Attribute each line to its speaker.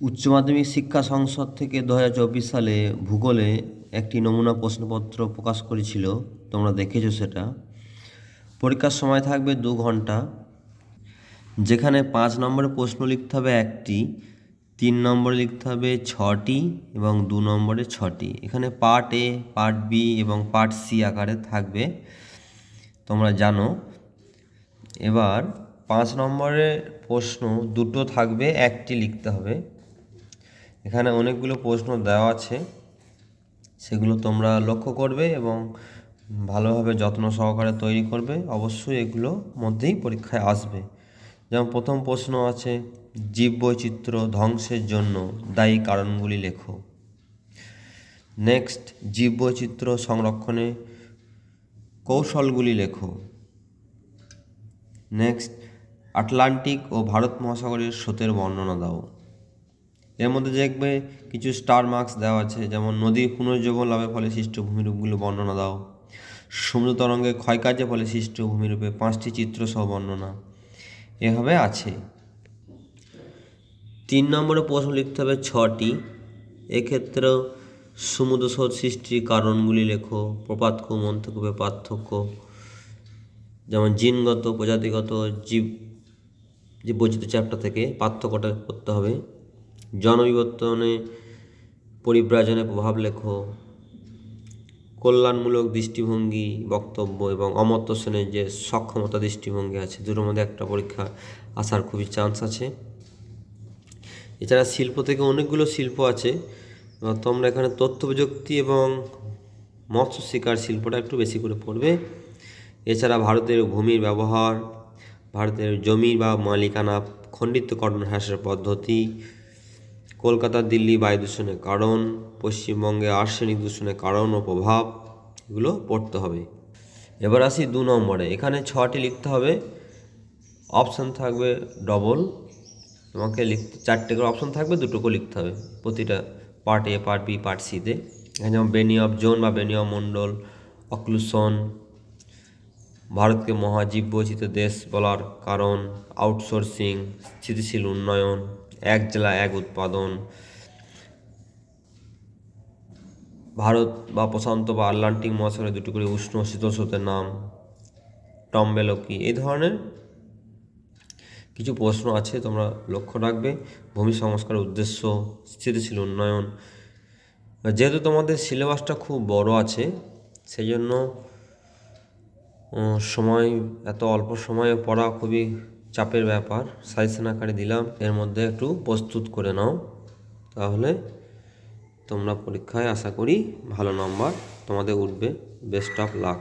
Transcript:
Speaker 1: উচ্চ মাধ্যমিক শিক্ষা সংসদ থেকে দু হাজার চব্বিশ সালে ভূগোলে একটি নমুনা প্রশ্নপত্র প্রকাশ করেছিল। তোমরা দেখেছ সেটা। পরীক্ষার সময় থাকবে দু ঘণ্টা। যেখানে পাঁচ নম্বরে প্রশ্ন লিখতে হবে একটি, তিন নম্বরে লিখতে হবে ছটি এবং দু নম্বরে ছটি। এখানে পার্ট এ, পার্ট বি এবং পার্ট সি আকারে থাকবে। তোমরা জানো। এবার পাঁচ নম্বরের প্রশ্ন দুটো থাকবে, একটি লিখতে হবে। এখানে অনেকগুলো প্রশ্ন দেওয়া আছে। সেগুলো তোমরা লক্ষ্য করবে এবং ভালোভাবে যত্ন সহকারে তৈরি করবে। অবশ্যই এগুলো মধ্যেই পরীক্ষায় আসবে। যেমন প্রথম প্রশ্ন আছে জীব জীববৈচিত্র্য ধ্বংসের জন্য দায়ী কারণগুলি লেখো। নেক্সট জীব জীববৈচিত্র্য সংরক্ষণে কৌশলগুলি লেখো। নেক্সট, আটলান্টিক ও ভারত মহাসাগরের স্রোতের বর্ণনা দাও। এর মধ্যে দেখবে কিছু স্টার মার্কস দেওয়া আছে, যেমন নদীর পুনর্জীবন লাভের ফলে সৃষ্ট ভূমিরূপগুলো বর্ণনা দাও। সমুদ্র তরঙ্গে ক্ষয়কার্যের ফলে সৃষ্ট ভূমিরূপে পাঁচটি চিত্র সহ বর্ণনা। এভাবে আছে। তিন নম্বরে প্রশ্ন লিখতে হবে ছটি। এক্ষেত্রেও সমুদ্র স্রোত সৃষ্টির কারণগুলি লেখো, প্রপাতক মন্তকূপে পার্থক্য। যেমন জিনগত, প্রজাতিগত, জীব যে বৈচিত্র্য চ্যাপ্টার থেকে পার্থক্যটা করতে হবে। জনবিবর্তনে পরিব্রাজনে প্রভাব লেখো। কল্যাণমূলক দৃষ্টিভঙ্গি, বক্তব্য এবং অমর্ত্য সেনের যে সক্ষমতা দৃষ্টিভঙ্গি আছে, দুটোর মধ্যে একটা পরীক্ষা আসার খুবই চান্স আছে। এছাড়া শিল্প থেকে অনেকগুলো শিল্প আছে। তোমরা এখানে তথ্য প্রযুক্তি এবং মৎস্য শিকার শিল্পটা একটু বেশি করে পড়বে। এছাড়া ভারতের ভূমির ব্যবহার, ভারতের জমি বা মালিকানা খণ্ডিতকরণ হ্রাসের পদ্ধতি কলকাতা, দিল্লি বায়ু দূষণের কারণ, পশ্চিমবঙ্গে আর্সেনিক দূষণের কারণ ও প্রভাব, এগুলো পড়তে হবে। এবার আসি দু নম্বরে, এখানে ছটি লিখতে হবে। অপশান থাকবে ডবল তোমাকে লিখতে, চারটে করে অপশান থাকবে দুটো করে লিখতে হবে, প্রতিটা part A part B part সিতে এখানে যেমন বেনি অফ জোন বা বেনি অফ মণ্ডল অক্লুশন ভারতকে মহাজীব বৈচিত্র দেশ বলার কারণ আউটসোর্সিং স্থিতিশীল উন্নয়ন এক জেলা, এক উৎপাদন। ভারত বা প্রশান্ত বা আটলান্টিক মহাসাগরে দুটো করে উষ্ণ শীতল স্রোতের নাম টম্বেলকি। এই ধরনের কিছু প্রশ্ন আছে, তোমরা লক্ষ্য রাখবে। ভূমি সংস্কারের উদ্দেশ্য, স্থিতিশীল উন্নয়ন। যেহেতু তোমাদের সিলেবাসটা খুব বড় আছে সেই জন্য সময়, এত অল্প সময়ে পড়া খুবই চাপের ব্যাপার সাজেশন আকারে দিলাম, এর মধ্যে একটু প্রস্তুত করে নাও। তাহলে তোমরা পরীক্ষায় আশা করি ভালো নম্বর তোমাদের উঠবে। Best of luck